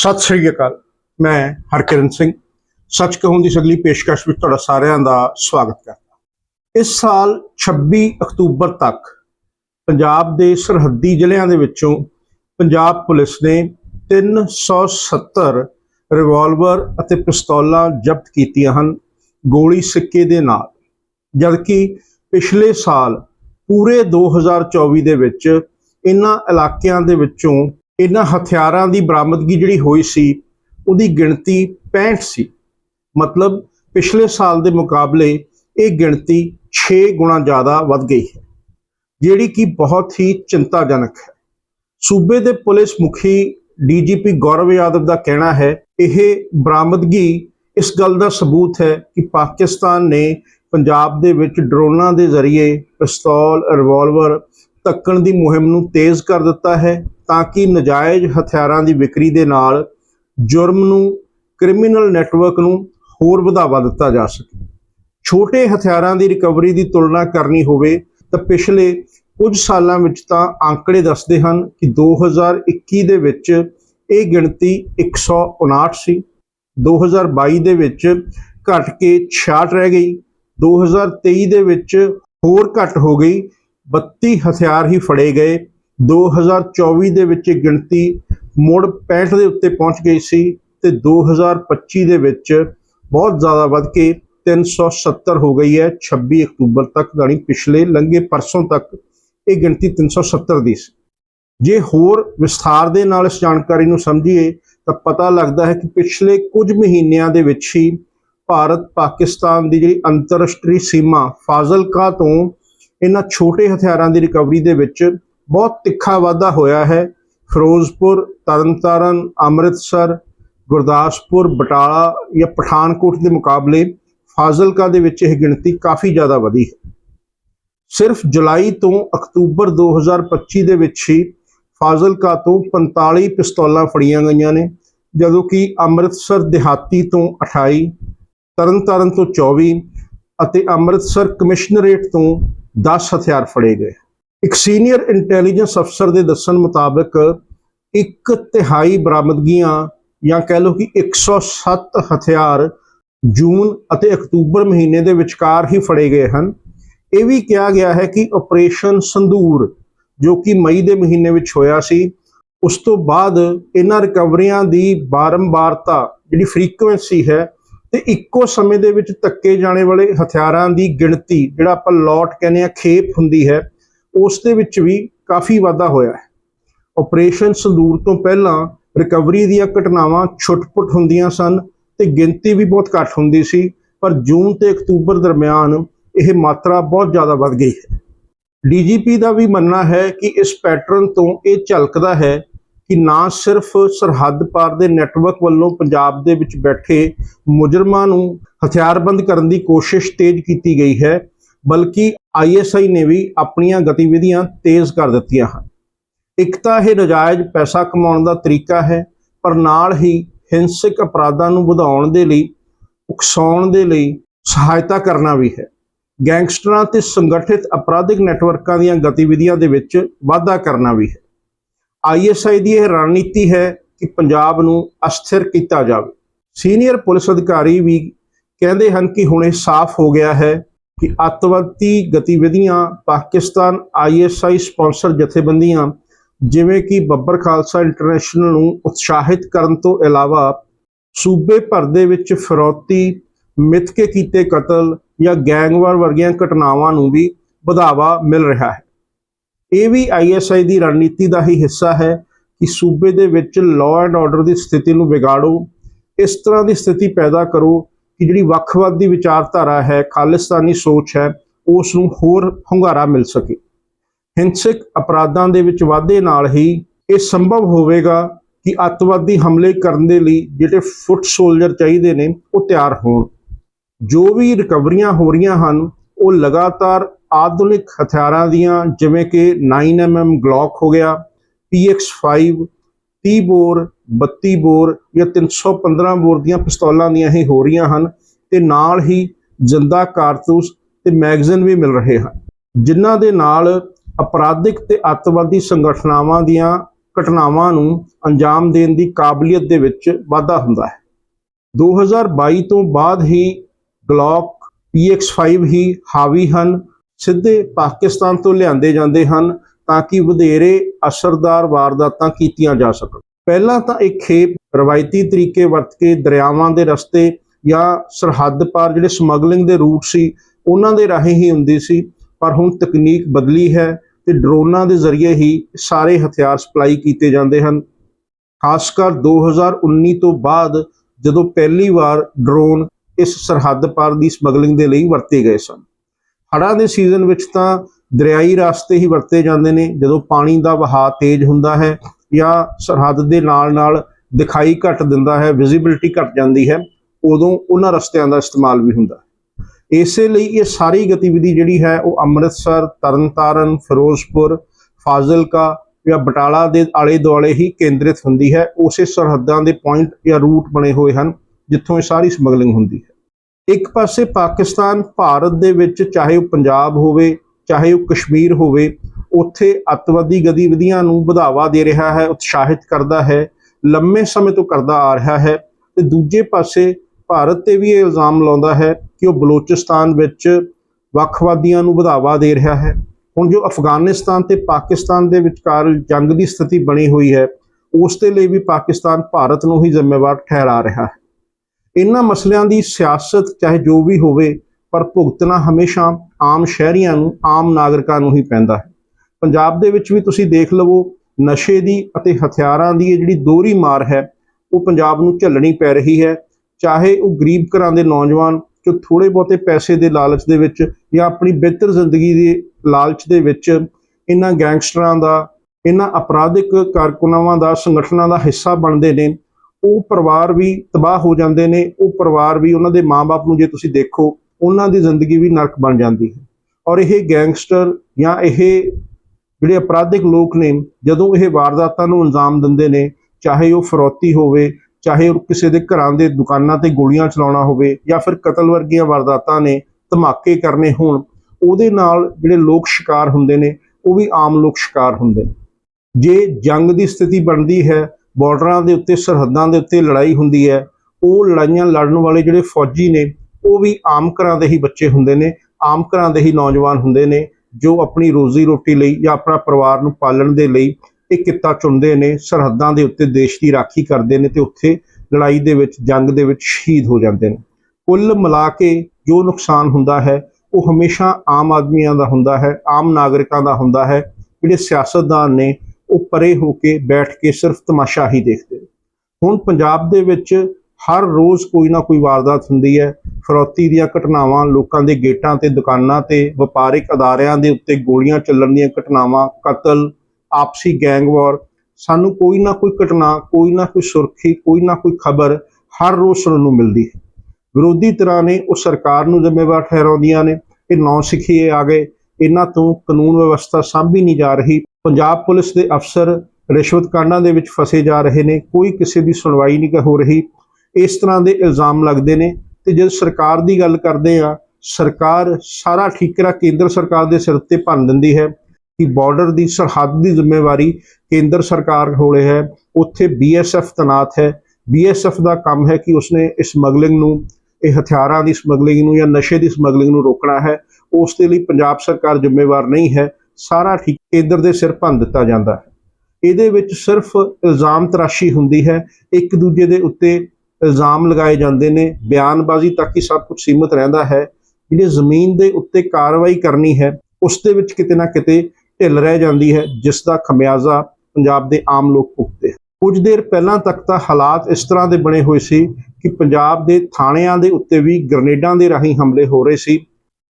ਸਤਿ ਸ੍ਰੀ ਅਕਾਲ, ਮੈਂ ਹਰਕਿਰਨ ਸਿੰਘ। ਸੱਚ ਕਹੂੰ ਦੀ ਅਗਲੀ ਪੇਸ਼ਕਸ਼ ਵਿੱਚ ਤੁਹਾਡਾ ਸਾਰਿਆਂ ਦਾ ਸਵਾਗਤ ਕਰਦਾ। ਇਸ ਸਾਲ 26 ਅਕਤੂਬਰ ਤੱਕ ਪੰਜਾਬ ਦੇ ਸਰਹੱਦੀ ਜ਼ਿਲ੍ਹਿਆਂ ਦੇ ਵਿੱਚੋਂ ਪੰਜਾਬ ਪੁਲਿਸ ਨੇ 370 ਰਿਵਾਲਵਰ ਅਤੇ ਪਿਸਤੌਲਾਂ ਜ਼ਬਤ ਕੀਤੀਆਂ ਹਨ ਗੋਲੀ ਸਿੱਕੇ ਦੇ ਨਾਲ। ਜਦਕਿ ਪਿਛਲੇ ਸਾਲ ਪੂਰੇ 2024 ਦੇ ਵਿੱਚ ਇਹਨਾਂ ਇਲਾਕਿਆਂ ਦੇ ਵਿੱਚੋਂ ਇਹਨਾਂ ਹਥਿਆਰਾਂ ਦੀ ਬਰਾਮਦਗੀ ਜਿਹੜੀ ਹੋਈ ਸੀ, ਉਹਦੀ ਗਿਣਤੀ 65 ਸੀ। ਮਤਲਬ ਪਿਛਲੇ ਸਾਲ ਦੇ ਮੁਕਾਬਲੇ ਇਹ ਗਿਣਤੀ 6 ਗੁਣਾ ਜ਼ਿਆਦਾ ਵੱਧ ਗਈ ਹੈ, ਜਿਹੜੀ ਕਿ ਬਹੁਤ ਹੀ ਚਿੰਤਾਜਨਕ ਹੈ। ਸੂਬੇ ਦੇ ਪੁਲਿਸ ਮੁਖੀ ਡੀਜੀਪੀ ਗੌਰਵ ਯਾਦਵ ਦਾ ਕਹਿਣਾ ਹੈ, ਇਹ ਬਰਾਮਦਗੀ ਇਸ ਗੱਲ ਦਾ ਸਬੂਤ ਹੈ ਕਿ ਪਾਕਿਸਤਾਨ ਨੇ ਪੰਜਾਬ ਦੇ ਵਿੱਚ ਡਰੋਨਾਂ ਦੇ ਜ਼ਰੀਏ ਪਿਸਤੌਲ, ਰਿਵਾਲਵਰ ਧੱਕਣ ਦੀ ਮੁਹਿੰਮ ਨੂੰ ਤੇਜ਼ ਕਰ ਦਿੱਤਾ ਹੈ। ਤਾਂ ਕਿ ਨਜਾਇਜ਼ ਹਥਿਆਰਾਂ ਦੀ ਵਿਕਰੀ ਦੇ ਨਾਲ ਜੁਰਮ ਨੂੰ, ਕ੍ਰਿਮੀਨਲ ਨੈਟਵਰਕ ਨੂੰ ਹੋਰ ਵਧਾਵਾ ਦਿੱਤਾ ਜਾ ਸਕੇ। ਛੋਟੇ ਹਥਿਆਰਾਂ ਦੀ ਰਿਕਵਰੀ ਦੀ ਤੁਲਨਾ ਕਰਨੀ ਹੋਵੇ ਤਾਂ ਪਿਛਲੇ ਕੁਝ ਸਾਲਾਂ ਵਿੱਚ ਤਾਂ ਅੰਕੜੇ ਦੱਸਦੇ ਹਨ ਕਿ 2021 ਦੇ ਵਿੱਚ ਇਹ ਗਿਣਤੀ 159 ਸੀ 2022 ਦੇ ਵਿੱਚ ਘਟ ਕੇ 66 ਰਹਿ ਗਈ। 2023 ਦੇ ਵਿੱਚ ਹੋਰ ਘਟ ਹੋ ਗਈ। 32 ਹਥਿਆਰ ਹੀ ਫੜੇ ਗਏ। 2024 ਦੇ ਵਿੱਚ ਇਹ ਗਿਣਤੀ ਮੁੜ 65 ਦੇ ਉੱਤੇ ਪਹੁੰਚ ਗਈ ਸੀ ਤੇ 2025 ਦੇ ਵਿੱਚ ਬਹੁਤ ਜ਼ਿਆਦਾ ਵੱਧ ਕੇ 370 ਹੋ ਗਈ ਹੈ 26 ਅਕਤੂਬਰ ਤੱਕ, ਯਾਨੀ ਪਿਛਲੇ ਲੰਘੇ ਪਰਸੋਂ ਤੱਕ ਇਹ ਗਿਣਤੀ 370 ਦੀ ਸੀ। ਜੇ ਹੋਰ ਵਿਸਥਾਰ ਦੇ ਨਾਲ ਇਸ ਜਾਣਕਾਰੀ ਨੂੰ ਸਮਝੀਏ, ਤਾਂ ਪਤਾ ਲੱਗਦਾ ਹੈ ਕਿ ਪਿਛਲੇ ਕੁਝ ਮਹੀਨਿਆਂ ਦੇ ਵਿੱਚ ਹੀ ਭਾਰਤ ਪਾਕਿਸਤਾਨ ਦੀ ਜਿਹੜੀ ਅੰਤਰਰਾਸ਼ਟਰੀ ਸੀਮਾ ਫਾਜ਼ਿਲਕਾ ਤੋਂ ਇਹਨਾਂ ਛੋਟੇ ਹਥਿਆਰਾਂ ਦੀ ਰਿਕਵਰੀ ਦੇ ਵਿੱਚ ਬਹੁਤ ਤਿੱਖਾ ਵਾਧਾ ਹੋਇਆ ਹੈ। ਫਿਰੋਜ਼ਪੁਰ, ਤਰਨਤਾਰਨ, ਅੰਮ੍ਰਿਤਸਰ, ਗੁਰਦਾਸਪੁਰ, ਬਟਾਲਾ ਜਾਂ ਪਠਾਨਕੋਟ ਦੇ ਮੁਕਾਬਲੇ ਫਾਜ਼ਿਲਕਾ ਦੇ ਵਿੱਚ ਇਹ ਗਿਣਤੀ ਕਾਫੀ ਜ਼ਿਆਦਾ ਵਧੀ ਹੈ। ਸਿਰਫ ਜੁਲਾਈ ਤੋਂ ਅਕਤੂਬਰ 2025 ਦੇ ਵਿੱਚ ਹੀ ਫਾਜ਼ਿਲਕਾ ਤੋਂ 45 ਪਿਸਤੌਲਾਂ ਫੜੀਆਂ ਗਈਆਂ ਨੇ, ਜਦੋਂ ਕਿ ਅੰਮ੍ਰਿਤਸਰ ਦਿਹਾਤੀ ਤੋਂ 28 ਤਰਨਤਾਰਨ ਤੋਂ 24 ਅਤੇ ਅੰਮ੍ਰਿਤਸਰ ਕਮਿਸ਼ਨਰੇਟ ਤੋਂ 10 ਹਥਿਆਰ ਫੜੇ ਗਏ। ਇੱਕ ਸੀਨੀਅਰ ਇੰਟੈਲੀਜੈਂਸ ਅਫਸਰ ਦੇ ਦੱਸਣ ਮੁਤਾਬਕ ਇੱਕ ਤਿਹਾਈ ਬਰਾਮਦਗੀਆਂ ਜਾਂ ਕਹਿ ਲਓ ਕਿ 107 ਹਥਿਆਰ ਜੂਨ ਅਤੇ ਅਕਤੂਬਰ ਮਹੀਨੇ ਦੇ ਵਿਚਕਾਰ ਹੀ ਫੜੇ ਗਏ ਹਨ। ਇਹ ਵੀ ਕਿਹਾ ਗਿਆ ਹੈ ਕਿ ਆਪਰੇਸ਼ਨ ਸੰਧੂਰ, ਜੋ ਕਿ ਮਈ ਦੇ ਮਹੀਨੇ ਵਿੱਚ ਹੋਇਆ ਸੀ, ਉਸ ਤੋਂ ਬਾਅਦ ਇਹਨਾਂ ਰਿਕਵਰੀਆਂ ਦੀ ਬਾਰੰਬਾਰਤਾ ਜਿਹੜੀ ਫ੍ਰੀਕੁਐਂਸੀ ਹੈ ਤੇ ਇੱਕੋ ਸਮੇਂ ਦੇ ਵਿੱਚ ਧੱਕੇ ਜਾਣੇ ਵਾਲੇ ਹਥਿਆਰਾਂ ਦੀ ਗਿਣਤੀ, ਜਿਹੜਾ ਆਪਾਂ ਲੋਟ ਕਹਿੰਦੇ ਆ ਖੇਪ ਹੁੰਦੀ ਹੈ ਉਸ ਦੇ ਵਿੱਚ ਵੀ ਕਾਫੀ ਵਾਧਾ ਹੋਇਆ ਹੈ। ਆਪਰੇਸ਼ਨ ਸੰਦੂਰ ਤੋਂ ਪਹਿਲਾਂ ਰਿਕਵਰੀ ਦੀਆਂ ਘਟਨਾਵਾਂ ਛੁੱਟ-ਪੁੱਟ ਹੁੰਦੀਆਂ ਸਨ ਤੇ ਗਿਣਤੀ ਵੀ ਬਹੁਤ ਘੱਟ ਹੁੰਦੀ ਸੀ, ਪਰ ਜੂਨ ਤੇ ਅਕਤੂਬਰ ਦਰਮਿਆਨ ਇਹ ਮਾਤਰਾ ਬਹੁਤ ਜ਼ਿਆਦਾ ਵੱਧ ਗਈ ਹੈ। ਡੀਜੀਪੀ ਦਾ ਵੀ ਮੰਨਣਾ ਹੈ ਕਿ ਇਸ ਪੈਟਰਨ ਤੋਂ ਇਹ ਝਲਕਦਾ ਹੈ ਕਿ ਨਾ ਸਿਰਫ ਸਰਹੱਦ ਪਾਰ ਦੇ ਨੈਟਵਰਕ ਵੱਲੋਂ ਪੰਜਾਬ ਦੇ ਵਿੱਚ ਬੈਠੇ ਮੁਜਰਮਾਂ ਨੂੰ ਹਥਿਆਰਬੰਦ ਕਰਨ ਦੀ ਕੋਸ਼ਿਸ਼ ਤੇਜ਼ ਕੀਤੀ ਗਈ ਹੈ ਬਲਕਿ ਆਈਐਸਆਈ ਨੇ ਵੀ ਆਪਣੀਆਂ ਗਤੀਵਿਧੀਆਂ ਤੇਜ਼ ਕਰ ਦਿੱਤੀਆਂ ਹਨ। ਇੱਕ ਤਾਂ ਇਹ ਨਜਾਇਜ਼ ਪੈਸਾ ਕਮਾਉਣ ਦਾ ਤਰੀਕਾ ਹੈ, ਪਰ ਨਾਲ ਹੀ ਹਿੰਸਕ ਅਪਰਾਧਾਂ ਨੂੰ ਵਧਾਉਣ ਦੇ ਲਈ, ਉਕਸਾਉਣ ਦੇ ਲਈ ਸਹਾਇਤਾ ਕਰਨਾ ਵੀ ਹੈ। ਗੈਂਗਸਟਰਾਂ ਤੇ ਸੰਗਠਿਤ ਅਪਰਾਧਿਕ ਨੈਟਵਰਕਾਂ ਦੀਆਂ ਗਤੀਵਿਧੀਆਂ ਦੇ ਵਿੱਚ ਵਾਧਾ ਕਰਨਾ ਵੀ ਹੈ। ਆਈਐਸਆਈ ਦੀ ਇਹ ਰਣਨੀਤੀ ਹੈ ਕਿ ਪੰਜਾਬ ਨੂੰ ਅਸਥਿਰ ਕੀਤਾ ਜਾਵੇ। ਸੀਨੀਅਰ ਪੁਲਿਸ ਅਧਿਕਾਰੀ ਵੀ ਕਹਿੰਦੇ ਹਨ ਕਿ ਹੁਣ ਇਹ ਸਾਫ਼ ਹੋ ਗਿਆ ਹੈ ਕਿ ਅੱਤਵਾਦੀ ਗਤੀਵਿਧੀਆਂ ਪਾਕਿਸਤਾਨ ਆਈਐਸਆਈ ਸਪਾਂਸਰ ਜਥੇਬੰਦੀਆਂ, ਜਿਵੇਂ ਕਿ ਬੱਬਰ ਖਾਲਸਾ ਇੰਟਰਨੈਸ਼ਨਲ ਨੂੰ ਉਤਸ਼ਾਹਿਤ ਕਰਨ ਤੋਂ ਇਲਾਵਾ ਸੂਬੇ ਭਰ ਦੇ ਵਿੱਚ ਫਿਰੌਤੀ ਮਿੱਥ ਕੇ ਕੀਤੇ ਕਤਲ ਜਾਂ ਗੈਂਗਵਾਰ ਵਰਗੀਆਂ ਘਟਨਾਵਾਂ ਨੂੰ ਵੀ ਵਧਾਵਾ ਮਿਲ ਰਿਹਾ ਹੈ। ਇਹ ਵੀ ਆਈਐਸਆਈ ਦੀ ਰਣਨੀਤੀ ਦਾ ਹੀ ਹਿੱਸਾ ਹੈ ਕਿ ਸੂਬੇ ਦੇ ਵਿੱਚ ਲਾਅ ਐਂਡ ਆਰਡਰ ਦੀ ਸਥਿਤੀ ਨੂੰ ਵਿਗਾੜੋ, ਇਸ ਤਰ੍ਹਾਂ ਦੀ ਸਥਿਤੀ ਪੈਦਾ ਕਰੋ ਕਿ ਜਿਹੜੀ ਵੱਖਵਾਦੀ ਵਿਚਾਰਧਾਰਾ ਹੈ, ਖਾਲਿਸਤਾਨੀ ਸੋਚ ਹੈ ਉਸ ਨੂੰ ਹੋਰ ਹੁੰਗਾਰਾ ਮਿਲ ਸਕੇ। ਹਿੰਸਕ ਅਪਰਾਧਾਂ ਦੇ ਵਿੱਚ ਵਾਧੇ ਨਾਲ ਹੀ ਇਹ ਸੰਭਵ ਹੋਵੇਗਾ ਕਿ ਅੱਤਵਾਦੀ ਹਮਲੇ ਕਰਨ ਦੇ ਲਈ ਜਿਹੜੇ ਫੁੱਟ ਸੋਲਜਰ ਚਾਹੀਦੇ ਨੇ, ਉਹ ਤਿਆਰ ਹੋਣ। ਜੋ ਵੀ ਰਿਕਵਰੀਆਂ ਹੋ ਰਹੀਆਂ ਹਨ, ਉਹ ਲਗਾਤਾਰ ਆਧੁਨਿਕ ਹਥਿਆਰਾਂ ਦੀਆਂ, ਜਿਵੇਂ ਕਿ 9mm ਗਲੌਕ ਹੋ ਗਿਆ PX5 30 ਬੋਰ 32 ਬੋਰ ਜਾਂ 315 ਬੋਰ ਦੀਆਂ ਪਿਸਤੌਲਾਂ ਦੀਆਂ ਹੀ ਹੋ ਰਹੀਆਂ ਹਨ ਤੇ ਨਾਲ ਹੀ ਜਿੰਦਾ ਕਾਰਤੂਸ ਤੇ ਮੈਗਜ਼ੀਨ ਵੀ ਮਿਲ ਰਹੇ ਹਨ, ਜਿਨ੍ਹਾਂ ਦੇ ਨਾਲ ਅਪਰਾਧਿਕ ਤੇ ਅੱਤਵਾਦੀ ਸੰਗਠਨਾਵਾਂ ਦੀਆਂ ਘਟਨਾਵਾਂ ਨੂੰ ਅੰਜਾਮ ਦੇਣ ਦੀ ਕਾਬਲੀਅਤ ਦੇ ਵਿੱਚ ਵਾਧਾ ਹੁੰਦਾ ਹੈ। 2022 ਤੋਂ ਬਾਅਦ ਹੀ ਗਲੌਕ PX5 ਹੀ ਹਾਵੀ ਹਨ, ਸਿੱਧੇ ਪਾਕਿਸਤਾਨ ਤੋਂ ਲਿਆਂਦੇ ਜਾਂਦੇ ਹਨ ਤਾਂ ਕਿ ਵਧੇਰੇ ਅਸਰਦਾਰ ਵਾਰਦਾਤਾਂ ਕੀਤੀਆਂ ਜਾ ਸਕਣ। ਪਹਿਲਾਂ ਤਾਂ ਇਹ ਖੇਪ ਰਵਾਇਤੀ ਤਰੀਕੇ ਵਰਤ ਕੇ ਦਰਿਆਵਾਂ ਦੇ ਰਸਤੇ ਜਾਂ ਸਰਹੱਦ ਪਾਰ ਜਿਹੜੇ ਸਮਗਲਿੰਗ ਦੇ ਰੂਟ ਸੀ, ਉਹਨਾਂ ਦੇ ਰਾਹੀਂ ਹੀ ਹੁੰਦੀ ਸੀ, ਪਰ ਹੁਣ ਤਕਨੀਕ ਬਦਲੀ ਹੈ ਤੇ ਡਰੋਨਾਂ ਦੇ ਜ਼ਰੀਏ ਹੀ ਸਾਰੇ ਹਥਿਆਰ ਸਪਲਾਈ ਕੀਤੇ ਜਾਂਦੇ ਹਨ। ਖਾਸ ਕਰ 2019 ਤੋਂ ਬਾਅਦ ਜਦੋਂ ਪਹਿਲੀ ਵਾਰ ਡਰੋਨ ਇਸ ਸਰਹੱਦ ਪਾਰ ਦੀ ਸਮਗਲਿੰਗ ਦੇ ਲਈ ਵਰਤੇ ਗਏ ਸਨ। ਹੜ੍ਹਾਂ ਦੇ ਸੀਜ਼ਨ ਵਿੱਚ ਤਾਂ ਦਰਿਆਈ ਰਸਤੇ ਹੀ ਵਰਤੇ ਜਾਂਦੇ ਨੇ, ਜਦੋਂ ਪਾਣੀ ਦਾ ਵਹਾਅ ਤੇਜ਼ ਹੁੰਦਾ ਹੈ ਜਾਂ ਸਰਹੱਦ ਦੇ ਨਾਲ-ਨਾਲ ਦਿਖਾਈ ਘਟ ਦਿੰਦਾ ਹੈ ਵਿਜ਼ਿਬਿਲਟੀ ਘਟ ਜਾਂਦੀ ਹੈ, ਉਦੋਂ ਉਹਨਾਂ ਰਸਤਿਆਂ ਦਾ ਇਸਤੇਮਾਲ ਵੀ ਹੁੰਦਾ ਹੈ। ਇਸੇ ਲਈ ਇਹ ਸਾਰੀ ਗਤੀਵਿਧੀ ਜਿਹੜੀ ਹੈ, ਉਹ ਅੰਮ੍ਰਿਤਸਰ, ਤਰਨਤਾਰਨ, ਫਿਰੋਜ਼ਪੁਰ, ਫਾਜ਼ਿਲਕਾ ਜਾਂ ਬਟਾਲਾ ਦੇ ਆਲੇ ਦੁਆਲੇ ਹੀ ਕੇਂਦਰਿਤ ਹੁੰਦੀ ਹੈ। ਉਸੇ ਸਰਹੱਦਾਂ ਦੇ ਪੁਆਇੰਟ ਜਾਂ ਰੂਟ ਬਣੇ ਹੋਏ ਹਨ, ਜਿੱਥੋਂ ਇਹ ਸਾਰੀ ਸਮਗਲਿੰਗ ਹੁੰਦੀ ਹੈ। ਇੱਕ ਪਾਸੇ ਪਾਕਿਸਤਾਨ, ਭਾਰਤ ਦੇ ਵਿੱਚ ਚਾਹੇ ਉਹ ਪੰਜਾਬ ਹੋਵੇ ਚਾਹੇ ਉਹ ਕਸ਼ਮੀਰ ਹੋਵੇ, ਉੱਥੇ ਅੱਤਵਾਦੀ ਗਤੀਵਿਧੀਆਂ ਨੂੰ ਵਧਾਵਾ ਦੇ ਰਿਹਾ ਹੈ, ਉਤਸ਼ਾਹਿਤ ਕਰਦਾ ਹੈ, ਲੰਮੇ ਸਮੇਂ ਤੋਂ ਕਰਦਾ ਆ ਰਿਹਾ ਹੈ ਤੇ ਦੂਜੇ ਪਾਸੇ ਭਾਰਤ ਤੇ ਵੀ ਇਹ ਇਲਜ਼ਾਮ ਲਾਉਂਦਾ ਹੈ ਕਿ ਉਹ ਬਲੋਚਿਸਤਾਨ ਵਿੱਚ ਵੱਖਵਾਦੀਆਂ ਨੂੰ ਵਧਾਵਾ ਦੇ ਰਿਹਾ ਹੈ। ਹੁਣ ਜੋ ਅਫਗਾਨਿਸਤਾਨ ਤੇ ਪਾਕਿਸਤਾਨ ਦੇ ਵਿਚਕਾਰ ਜੰਗ ਦੀ ਸਥਿਤੀ ਬਣੀ ਹੋਈ ਹੈ, ਉਸ ਦੇ ਲਈ ਵੀ ਪਾਕਿਸਤਾਨ ਭਾਰਤ ਨੂੰ ਹੀ ਜ਼ਿੰਮੇਵਾਰ ਠਹਿਰਾ ਰਿਹਾ ਹੈ। ਇਹਨਾਂ ਮਸਲਿਆਂ ਦੀ ਸਿਆਸਤ, ਚਾਹੇ ਜੋ ਵੀ ਹੋਵੇ ਪਰ ਭੁਗਤਣਾ ਹਮੇਸ਼ਾ ਆਮ ਸ਼ਹਿਰੀਆਂ ਨੂੰ, ਆਮ ਨਾਗਰਿਕਾਂ ਨੂੰ ਹੀ ਪੈਂਦਾ ਹੈ। ਪੰਜਾਬ ਦੇ ਵਿੱਚ ਵੀ ਤੁਸੀਂ ਦੇਖ ਲਵੋ, ਨਸ਼ੇ ਦੀ ਅਤੇ ਹਥਿਆਰਾਂ ਦੀ ਇਹ ਜਿਹੜੀ ਦੋਹਰੀ ਮਾਰ ਹੈ, ਉਹ ਪੰਜਾਬ ਨੂੰ ਝੱਲਣੀ ਪੈ ਰਹੀ ਹੈ। ਚਾਹੇ ਉਹ ਗਰੀਬ ਘਰਾਂ ਦੇ ਨੌਜਵਾਨ, ਜੋ ਥੋੜੇ ਬਹੁਤੇ ਪੈਸੇ ਦੇ ਲਾਲਚ ਦੇ ਵਿੱਚ ਜਾਂ ਆਪਣੀ ਬਿਹਤਰ ਜ਼ਿੰਦਗੀ ਦੇ ਲਾਲਚ ਦੇ ਵਿੱਚ ਇਹਨਾਂ ਗੈਂਗਸਟਰਾਂ ਦਾ, ਇਹਨਾਂ ਅਪਰਾਧਿਕ ਕਾਰਕੁਨਾਵਾਂ ਦਾ, ਸੰਗਠਨਾਂ ਦਾ ਹਿੱਸਾ ਬਣਦੇ ਨੇ, ਉਹ ਪਰਿਵਾਰ ਵੀ ਤਬਾਹ ਹੋ ਜਾਂਦੇ ਨੇ, ਉਹ ਪਰਿਵਾਰ ਵੀ ਉਹਨਾਂ ਦੇ ਮਾਪੇ ਨੂੰ ਜੇ ਤੁਸੀਂ ਦੇਖੋ ਉਹਨਾਂ ਦੀ ਜ਼ਿੰਦਗੀ ਵੀ ਨਰਕ ਬਣ ਜਾਂਦੀ ਹੈ। ਔਰ ਇਹ ਗੈਂਗਸਟਰ ਜਾਂ ਇਹ ਜਿਹੜੇ ਅਪਰਾਧਿਕ ਲੋਕ ਨੇ, ਜਦੋਂ ਇਹ ਵਾਰਦਾਤਾਂ ਨੂੰ ਅੰਜਾਮ ਦਿੰਦੇ ਨੇ, ਚਾਹੇ ਉਹ ਫਰੋਤੀ ਹੋਵੇ, ਚਾਹੇ ਉਹ ਕਿਸੇ ਦੇ ਘਰਾਂ ਦੇ ਦੁਕਾਨਾਂ ਤੇ ਗੋਲੀਆਂ ਚਲਾਉਣਾ ਹੋਵੇ ਜਾਂ ਫਿਰ ਕਤਲ ਵਰਗੀਆਂ ਵਾਰਦਾਤਾਂ ਨੇ ਧਮਾਕੇ ਕਰਨੇ ਹੋਣ, ਉਹਦੇ ਨਾਲ ਜਿਹੜੇ ਲੋਕ ਸ਼ਿਕਾਰ ਹੁੰਦੇ ਨੇ, ਉਹ ਵੀ ਆਮ ਲੋਕ ਸ਼ਿਕਾਰ ਹੁੰਦੇ ਨੇ। ਜੇ ਜੰਗ ਦੀ ਸਥਿਤੀ ਬਣਦੀ ਹੈ, ਬਾਰਡਰਾਂ ਦੇ ਉੱਤੇ, ਸਰਹੱਦਾਂ ਦੇ ਉੱਤੇ ਲੜਾਈ ਹੁੰਦੀ ਹੈ, ਉਹ ਲੜਾਈਆਂ ਲੜਨ ਵਾਲੇ ਜਿਹੜੇ ਫੌਜੀ ਨੇ ਉਹ ਵੀ ਆਮ ਘਰਾਂ ਦੇ ਹੀ ਬੱਚੇ ਹੁੰਦੇ ਨੇ, ਆਮ ਘਰਾਂ ਦੇ ਹੀ ਨੌਜਵਾਨ ਹੁੰਦੇ ਨੇ, ਜੋ ਆਪਣੀ ਰੋਜ਼ੀ ਰੋਟੀ ਲਈ ਜਾਂ ਆਪਣਾ ਪਰਿਵਾਰ ਨੂੰ ਪਾਲਣ ਦੇ ਲਈ ਇਹ ਕਿੱਤਾ ਚੁਣਦੇ ਨੇ, ਸਰਹੱਦਾਂ ਦੇ ਉੱਤੇ ਦੇਸ਼ ਦੀ ਰਾਖੀ ਕਰਦੇ ਨੇ ਤੇ ਉੱਥੇ ਲੜਾਈ ਦੇ ਵਿੱਚ, ਜੰਗ ਦੇ ਵਿੱਚ ਸ਼ਹੀਦ ਹੋ ਜਾਂਦੇ ਨੇ। ਕੁੱਲ ਮਿਲਾ ਕੇ ਜੋ ਨੁਕਸਾਨ ਹੁੰਦਾ ਹੈ, ਉਹ ਹਮੇਸ਼ਾ ਆਮ ਆਦਮੀਆਂ ਦਾ ਹੁੰਦਾ ਹੈ, ਆਮ ਨਾਗਰਿਕਾਂ ਦਾ ਹੁੰਦਾ ਹੈ, ਜਿਹੜੇ ਸਿਆਸਤਦਾਨ ਨੇ, ਉਹ ਪਰੇ ਹੋ ਕੇ ਬੈਠ ਕੇ ਸਿਰਫ ਤਮਾਸ਼ਾ ਹੀ ਦੇਖਦੇ ਨੇ। ਹੁਣ ਪੰਜਾਬ ਦੇ ਵਿੱਚ ਹਰ ਰੋਜ਼ ਕੋਈ ਨਾ ਕੋਈ ਵਾਰਦਾਤ ਹੁੰਦੀ ਹੈ। ਫਰੋਤੀ ਦੀਆਂ ਘਟਨਾਵਾਂ ਲੋਕਾਂ ਦੇ ਗੇਟਾਂ ਤੇ, ਦੁਕਾਨਾਂ ਤੇ, ਵਪਾਰਿਕ ਅਦਾਰਿਆਂ ਦੇ ਉੱਤੇ ਗੋਲੀਆਂ ਚੱਲਣ ਦੀਆਂ ਘਟਨਾਵਾਂ, ਕਤਲ, ਆਪਸੀ ਗੈਂਗਵਾਰ ਸਾਨੂੰ ਕੋਈ ਨਾ ਕੋਈ ਘਟਨਾ, ਕੋਈ ਨਾ ਕੋਈ ਸੁਰਖੀ, ਕੋਈ ਨਾ ਕੋਈ ਖਬਰ ਹਰ ਰੋਜ਼ ਸੁਣਨ ਨੂੰ ਮਿਲਦੀ ਹੈ। ਵਿਰੋਧੀ ਧਿਰਾਂ ਨੇ ਉਹ ਸਰਕਾਰ ਨੂੰ ਜ਼ਿੰਮੇਵਾਰ ਠਹਿਰਾਉਂਦੀਆਂ ਨੇ। ਕਿ ਨੌ ਸਿੱਖੀਏ ਆ ਗਏ। ਇਹਨਾਂ ਤੋਂ ਕਾਨੂੰਨ ਵਿਵਸਥਾ ਸਾਂਭੀ ਨਹੀਂ ਜਾ ਰਹੀ। ਪੰਜਾਬ ਪੁਲਿਸ ਦੇ ਅਫਸਰ ਰਿਸ਼ਵਤ ਕਾਂਡਾਂ ਦੇ ਵਿੱਚ ਫਸੇ ਜਾ ਰਹੇ ਨੇ। ਕੋਈ ਕਿਸੇ ਦੀ ਸੁਣਵਾਈ ਨਹੀਂ ਹੋ ਰਹੀ। ਇਸ ਤਰ੍ਹਾਂ ਦੇ ਇਲਜ਼ਾਮ ਲੱਗਦੇ ਨੇ ਤੇ ਜਦ ਸਰਕਾਰ ਦੀ ਗੱਲ ਕਰਦੇ ਆ ਸਰਕਾਰ ਸਾਰਾ ਠੀਕਰਾ ਕੇਂਦਰ ਸਰਕਾਰ ਦੇ ਸਿਰ ਤੇ ਭੰਨ ਦਿੰਦੀ ਹੈ ਕਿ ਬਾਰਡਰ ਦੀ ਸਰਹੱਦ ਦੀ ਜ਼ਿੰਮੇਵਾਰੀ ਕੇਂਦਰ ਸਰਕਾਰ ਕੋਲੇ ਹੈ, ਉੱਥੇ ਬੀਐਸਐਫ ਤਨਾਤ ਹੈ। ਬੀਐਸਐਫ ਦਾ ਕੰਮ ਹੈ ਕਿ ਉਸਨੇ ਇਸ ਸਮਗਲਿੰਗ ਨੂੰ, ਇਹ ਹਥਿਆਰਾਂ ਦੀ ਸਮਗਲਿੰਗ ਨੂੰ ਜਾਂ ਨਸ਼ੇ ਦੀ ਸਮਗਲਿੰਗ ਨੂੰ ਰੋਕਣਾ ਹੈ। ਉਸ ਦੇ ਲਈ ਪੰਜਾਬ ਸਰਕਾਰ ਜ਼ਿੰਮੇਵਾਰ ਨਹੀਂ ਹੈ। ਸਾਰਾ ਠੀਕ ਕੇਂਦਰ ਦੇ ਸਿਰ ਭੰਨ ਦਿੱਤਾ ਜਾਂਦਾ ਹੈ। ਇਹਦੇ ਵਿੱਚ ਸਿਰਫ ਇਲਜ਼ਾਮ ਤਰਾਸ਼ੀ ਹੁੰਦੀ ਹੈ। ਇੱਕ ਦੂਜੇ ਦੇ ਉੱਤੇ ਇਲਜ਼ਾਮ ਲਗਾਏ ਜਾਂਦੇ ਨੇ, ਬਿਆਨਬਾਜ਼ੀ ਤੱਕ ਹੀ ਸਭ ਕੁਝ ਸੀਮਤ ਰਹਿੰਦਾ ਹੈ। ਜਿਹੜੇ ਜ਼ਮੀਨ ਦੇ ਉੱਤੇ ਕਾਰਵਾਈ ਕਰਨੀ ਹੈ, ਉਸ ਦੇ ਵਿੱਚ ਕਿਤੇ ਨਾ ਕਿਤੇ ਢਿੱਲ ਰਹਿ ਜਾਂਦੀ ਹੈ, ਜਿਸ ਦਾ ਖਮਿਆਜ਼ਾ ਪੰਜਾਬ ਦੇ ਆਮ ਲੋਕ ਭੁਗਤਦੇ ਕੁਝ ਦੇਰ ਪਹਿਲਾਂ ਤੱਕ ਤਾਂ ਹਾਲਾਤ ਇਸ ਤਰ੍ਹਾਂ ਦੇ ਬਣੇ ਹੋਏ ਸੀ ਕਿ ਪੰਜਾਬ ਦੇ ਥਾਣਿਆਂ ਦੇ ਉੱਤੇ ਵੀ ਗ੍ਰਨੇਡਾਂ ਦੇ ਰਾਹੀਂ ਹਮਲੇ ਹੋ ਰਹੇ ਸੀ।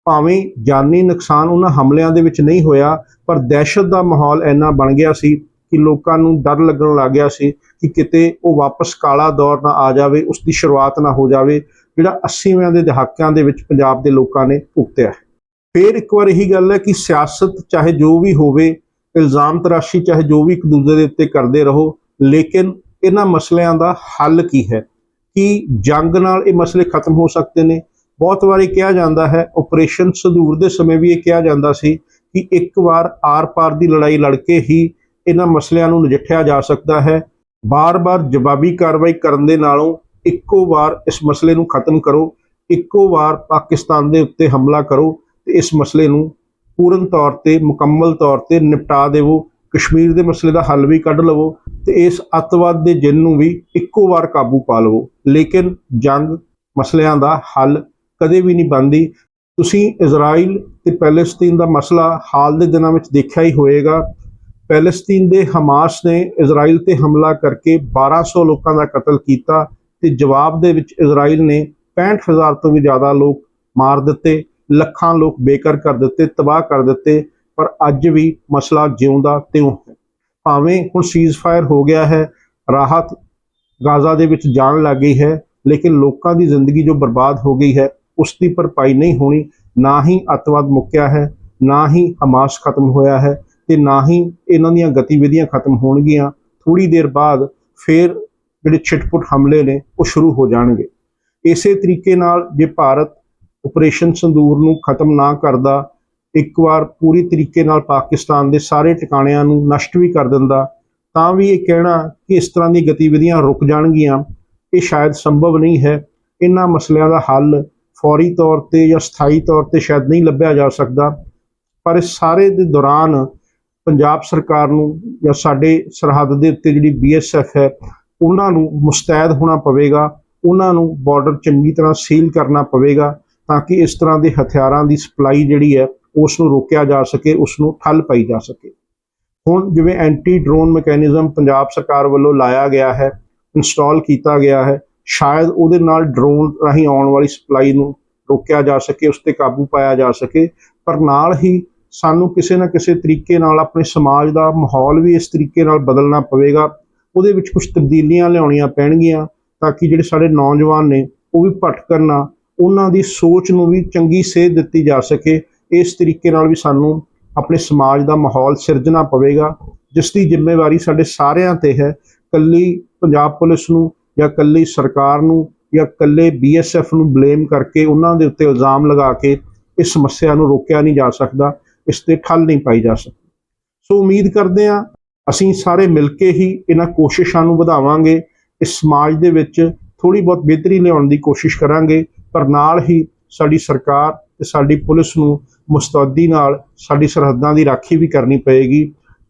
ਭਾਵੇਂ ਜਾਨੀ ਨੁਕਸਾਨ ਉਹਨਾਂ ਹਮਲਿਆਂ ਦੇ ਵਿੱਚ ਨਹੀਂ ਹੋਇਆ, ਪਰ ਦਹਿਸ਼ਤ ਦਾ ਮਾਹੌਲ ਇੰਨਾ ਬਣ ਗਿਆ ਸੀ ਕਿ ਲੋਕਾਂ ਨੂੰ ਡਰ ਲੱਗਣ ਲੱਗ ਗਿਆ ਸੀ ਕਿ ਕਿਤੇ ਉਹ ਵਾਪਸ ਕਾਲਾ ਦੌਰ ਨਾ ਆ ਜਾਵੇ ਉਸ ਦੀ ਸ਼ੁਰੂਆਤ ਨਾ ਹੋ ਜਾਵੇ, ਜਿਹੜਾ 80ਵਿਆਂ ਦੇ ਦਹਾਕਿਆਂ ਦੇ ਵਿੱਚ ਪੰਜਾਬ ਦੇ ਲੋਕਾਂ ਨੇ ਭੁਗਤਿਆ ਹੈ। ਫੇਰ ਇੱਕ ਵਾਰ ਇਹੀ ਗੱਲ ਹੈ ਕਿ ਸਿਆਸਤ ਚਾਹੇ ਜੋ ਵੀ ਹੋਵੇ, ਇਲਜ਼ਾਮ ਤਰਾਸ਼ੀ ਚਾਹੇ ਜੋ ਵੀ ਇੱਕ ਦੂਜੇ ਦੇ ਉੱਤੇ ਕਰਦੇ ਰਹੋ, ਲੇਕਿਨ ਇਹਨਾਂ ਮਸਲਿਆਂ ਦਾ ਹੱਲ ਕੀ ਹੈ? ਕਿ ਜੰਗ ਨਾਲ ਇਹ ਮਸਲੇ ਖਤਮ ਹੋ ਸਕਦੇ ਨੇ? ਬਹੁਤ ਵਾਰੀ ਕਿਹਾ ਜਾਂਦਾ ਹੈ ਆਪਰੇਸ਼ਨ ਸੰਧੂਰ ਦੇ ਸਮੇਂ ਵੀ ਇਹ ਕਿਹਾ ਜਾਂਦਾ ਸੀ ਕਿ ਇੱਕ ਵਾਰ ਆਰ-ਪਾਰ ਦੀ ਲੜਾਈ ਲੜ ਕੇ ਹੀ ਇਹਨਾਂ ਮਸਲਿਆਂ ਨੂੰ ਨਜਿੱਠਿਆ ਜਾ ਸਕਦਾ ਹੈ। ਬਾਰ-ਬਾਰ ਜਵਾਬੀ ਕਾਰਵਾਈ ਕਰਨ ਦੇ ਨਾਲੋਂ ਇੱਕੋ ਵਾਰ ਇਸ ਮਸਲੇ ਨੂੰ ਖਤਮ ਕਰੋ, ਇੱਕੋ ਵਾਰ ਪਾਕਿਸਤਾਨ ਦੇ ਉੱਤੇ ਹਮਲਾ ਕਰੋ ਤੇ ਇਸ ਮਸਲੇ ਨੂੰ ਪੂਰਨ ਤੌਰ ਤੇ, ਮੁਕੰਮਲ ਤੌਰ ਤੇ ਨਿਪਟਾ ਦੇਵੋ। ਕਸ਼ਮੀਰ ਦੇ ਮਸਲੇ ਦਾ ਹੱਲ ਵੀ ਕੱਢ ਲਵੋ ਤੇ ਇਸ ਅੱਤਵਾਦ ਦੇ ਜਿੰਨ ਨੂੰ ਵੀ ਇੱਕੋ ਵਾਰ ਕਾਬੂ ਪਾ ਲਵੋ। ਲੇਕਿਨ ਜੰਗ ਮਸਲਿਆਂ ਦਾ ਹੱਲ ਕਦੇ ਵੀ ਨਹੀਂ ਬਣਦੀ। ਤੁਸੀਂ ਇਜ਼ਰਾਈਲ ਤੇ ਪੈਲੇਸਤੀਨ ਦਾ ਮਸਲਾ ਹਾਲ ਦੇ ਦਿਨਾਂ ਵਿੱਚ ਦੇਖਿਆ ਹੀ ਹੋਵੇਗਾ ਪੈਲਸਤੀਨ ਦੇ ਹਮਾਸ ਨੇ ਇਜ਼ਰਾਈਲ ਤੇ ਹਮਲਾ ਕਰਕੇ 1200 ਲੋਕਾਂ ਦਾ ਕਤਲ ਕੀਤਾ ਤੇ ਜਵਾਬ ਦੇ ਵਿੱਚ ਇਜ਼ਰਾਈਲ ਨੇ 65000 ਤੋਂ ਵੀ ਜ਼ਿਆਦਾ ਲੋਕ ਮਾਰ ਦਿੱਤੇ, ਲੱਖਾਂ ਲੋਕ ਬੇਘਰ ਕਰ ਦਿੱਤੇ, ਤਬਾਹ ਕਰ ਦਿੱਤੇ, ਪਰ ਅੱਜ ਵੀ ਮਸਲਾ ਜਿਉਂਦਾ ਤਿਉਂ ਹੈ। ਭਾਵੇਂ ਹੁਣ ਸੀਜ਼ਫਾਇਰ ਹੋ ਗਿਆ ਹੈ, ਰਾਹਤ ਗਾਜ਼ਾ ਦੇ ਵਿੱਚ ਜਾਣ ਲੱਗ ਗਈ ਹੈ, ਲੇਕਿਨ ਲੋਕਾਂ ਦੀ ਜ਼ਿੰਦਗੀ ਜੋ ਬਰਬਾਦ ਹੋ ਗਈ ਹੈ, ਉਸ ਦੀ ਭਰਪਾਈ ਨਹੀਂ ਹੋਣੀ, ਨਾ ਹੀ ਅੱਤਵਾਦ ਮੁੱਕਿਆ ਹੈ, ਨਾ ਹੀ ਹਮਾਸ ਖਤਮ ਹੋਇਆ ਹੈ। ਤੇ ਨਾ ਹੀ ਇਹਨਾਂ ਦੀਆਂ ਗਤੀਵਿਧੀਆਂ ਖਤਮ ਹੋਣਗੀਆਂ। ਥੋੜੀ ਦੇਰ ਬਾਅਦ ਫਿਰ ਜਿਹੜੇ ਛਿਟਪੁਟ ਹਮਲੇ ਨੇ, ਉਹ ਸ਼ੁਰੂ ਹੋ ਜਾਣਗੇ। ਇਸੇ ਤਰੀਕੇ ਨਾਲ ਜੇ ਭਾਰਤ ਆਪਰੇਸ਼ਨ ਸੰਦੂਰ ਨੂੰ ਖਤਮ ਨਾ ਕਰਦਾ, ਇੱਕ ਵਾਰ ਪੂਰੀ ਤਰੀਕੇ ਨਾਲ ਪਾਕਿਸਤਾਨ ਦੇ ਸਾਰੇ ਟਿਕਾਣਿਆਂ ਨੂੰ ਨਸ਼ਟ ਵੀ ਕਰ ਦਿੰਦਾ, ਤਾਂ ਵੀ ਇਹ ਕਹਿਣਾ ਕਿ ਇਸ ਤਰ੍ਹਾਂ ਦੀ ਗਤੀਵਿਧੀਆਂ ਰੁਕ ਜਾਣਗੀਆਂ, ਇਹ ਸ਼ਾਇਦ ਸੰਭਵ ਨਹੀਂ ਹੈ। ਇਹਨਾਂ ਮਸਲਿਆਂ ਦਾ ਹੱਲ ਫੌਰੀ ਤੌਰ ਤੇ ਜਾਂ ਸਥਾਈ ਤੌਰ ਤੇ ਸ਼ਾਇਦ ਨਹੀਂ ਲੱਭਿਆ ਜਾ ਸਕਦਾ, ਪਰ ਇਸ ਸਾਰੇ ਦੇ ਦੌਰਾਨ ਪੰਜਾਬ ਸਰਕਾਰ ਨੂੰ ਜਾਂ ਸਾਡੇ ਸਰਹੱਦ ਦੇ ਉੱਤੇ ਜਿਹੜੀ ਬੀਐਸਐਫ ਹੈ, ਉਹਨਾਂ ਨੂੰ ਮੁਸਤੈਦ ਹੋਣਾ ਪਵੇਗਾ, ਉਹਨਾਂ ਨੂੰ ਬਾਰਡਰ ਚੰਗੀ ਤਰ੍ਹਾਂ ਸੀਲ ਕਰਨਾ ਪਵੇਗਾ ਤਾਂ ਕਿ ਇਸ ਤਰ੍ਹਾਂ ਦੇ ਹਥਿਆਰਾਂ ਦੀ ਸਪਲਾਈ ਜਿਹੜੀ ਹੈ ਉਸ ਨੂੰ ਰੋਕਿਆ ਜਾ ਸਕੇ ਉਸ ਨੂੰ ਠੱਲ ਪਾਈ ਜਾ ਸਕੇ। ਹੁਣ ਜਿਵੇਂ ਐਂਟੀ ਡਰੋਨ ਮੈਕੈਨਿਜ਼ਮ ਪੰਜਾਬ ਸਰਕਾਰ ਵੱਲੋਂ ਲਾਇਆ ਗਿਆ ਹੈ ਇੰਸਟਾਲ ਕੀਤਾ ਗਿਆ ਹੈ, ਸ਼ਾਇਦ ਉਹਦੇ ਨਾਲ ਡਰੋਨ ਰਾਹੀਂ ਆਉਣ ਵਾਲੀ ਸਪਲਾਈ ਨੂੰ ਰੋਕਿਆ ਜਾ ਸਕੇ, ਉਸ ਤੇ ਕਾਬੂ ਪਾਇਆ ਜਾ ਸਕੇ, ਪਰ ਨਾਲ ਹੀ ਸਾਨੂੰ ਕਿਸੇ ਨਾ ਕਿਸੇ ਤਰੀਕੇ ਨਾਲ ਆਪਣੇ ਸਮਾਜ ਦਾ ਮਾਹੌਲ ਵੀ ਇਸ ਤਰੀਕੇ ਨਾਲ ਬਦਲਣਾ ਪਵੇਗਾ। ਉਹਦੇ ਵਿੱਚ ਕੁਝ ਤਬਦੀਲੀਆਂ ਲਿਆਉਣੀਆਂ ਪੈਣਗੀਆਂ ਤਾਂ ਕਿ ਜਿਹੜੇ ਸਾਡੇ ਨੌਜਵਾਨ ਨੇ, ਉਹ ਵੀ ਭਟਕਣ ਨਾ ਉਹਨਾਂ ਦੀ ਸੋਚ ਨੂੰ ਵੀ ਚੰਗੀ ਸੇਧ ਦਿੱਤੀ ਜਾ ਸਕੇ। ਇਸ ਤਰੀਕੇ ਨਾਲ ਵੀ ਸਾਨੂੰ ਆਪਣੇ ਸਮਾਜ ਦਾ ਮਾਹੌਲ ਸਿਰਜਣਾ ਪਵੇਗਾ, ਜਿਸ ਦੀ ਜ਼ਿੰਮੇਵਾਰੀ ਸਾਡੇ ਸਾਰਿਆਂ ਤੇ ਹੈ। ਕੱਲੀ ਪੰਜਾਬ ਪੁਲਿਸ ਨੂੰ ਜਾਂ ਕੱਲੀ ਸਰਕਾਰ ਨੂੰ ਜਾਂ ਕੱਲੇ ਬੀਐਸਐਫ ਨੂੰ ਬਲੇਮ ਕਰਕੇ ਉਹਨਾਂ ਦੇ ਉੱਤੇ ਇਲਜ਼ਾਮ ਲਗਾ ਕੇ ਇਸ ਸਮੱਸਿਆ ਨੂੰ ਰੋਕਿਆ ਨਹੀਂ ਜਾ ਸਕਦਾ। ਇਸ ਤੇ ਠੱਲ ਨਹੀਂ ਪਾਈ ਜਾ ਸਕਦੀ। ਸੋ ਉਮੀਦ ਕਰਦੇ ਹਾਂ ਅਸੀਂ ਸਾਰੇ ਮਿਲ ਕੇ ਹੀ ਇਹਨਾਂ ਕੋਸ਼ਿਸ਼ਾਂ ਨੂੰ ਵਧਾਵਾਂਗੇ। ਇਸ ਸਮਾਜ ਦੇ ਵਿੱਚ ਥੋੜੀ ਬਹੁਤ ਬਿਹਤਰੀ ਲਿਆਉਣ ਦੀ ਕੋਸ਼ਿਸ਼ ਕਰਾਂਗੇ, ਪਰ ਨਾਲ ਹੀ ਸਾਡੀ ਸਰਕਾਰ ਤੇ ਸਾਡੀ ਪੁਲਿਸ ਨੂੰ ਮੁਸਤੈਦੀ ਨਾਲ ਸਾਡੀ ਸਰਹੱਦਾਂ ਦੀ ਰਾਖੀ ਵੀ ਕਰਨੀ ਪਏਗੀ।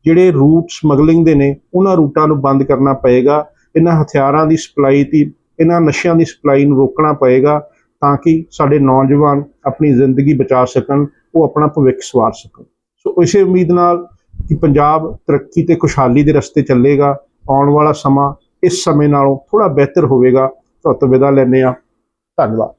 ਜਿਹੜੇ ਰੂਟ ਸਮਗਲਿੰਗ ਦੇ ਨੇ, ਉਹਨਾਂ ਰੂਟਾਂ ਨੂੰ ਬੰਦ ਕਰਨਾ ਪਏਗਾ। ਇਹਨਾਂ ਹਥਿਆਰਾਂ ਦੀ ਸਪਲਾਈ ਦੀ, ਇਹਨਾਂ ਨਸ਼ਿਆਂ ਦੀ ਸਪਲਾਈ ਨੂੰ ਰੋਕਣਾ ਪਏਗਾ ਤਾਂ ਕਿ ਸਾਡੇ ਨੌਜਵਾਨ ਆਪਣੀ ਜ਼ਿੰਦਗੀ ਬਚਾ ਸਕਣ। ਉਹ ਆਪਣਾ ਭਵਿੱਖ ਸਵਾਰ ਸਕਣ। ਸੋ ਇਸੇ ਉਮੀਦ ਨਾਲ ਕਿ ਪੰਜਾਬ ਤਰੱਕੀ ਤੇ ਖੁਸ਼ਹਾਲੀ ਦੇ ਰਸਤੇ ਚੱਲੇਗਾ, ਆਉਣ ਵਾਲਾ ਸਮਾਂ ਇਸ ਸਮੇਂ ਨਾਲੋਂ ਥੋੜਾ ਬਿਹਤਰ ਹੋਵੇਗਾ। ਤੁਹਾਡੇ ਵਿਦਾ ਲੈਂਦੇ ਆ ਧੰਨਵਾਦ।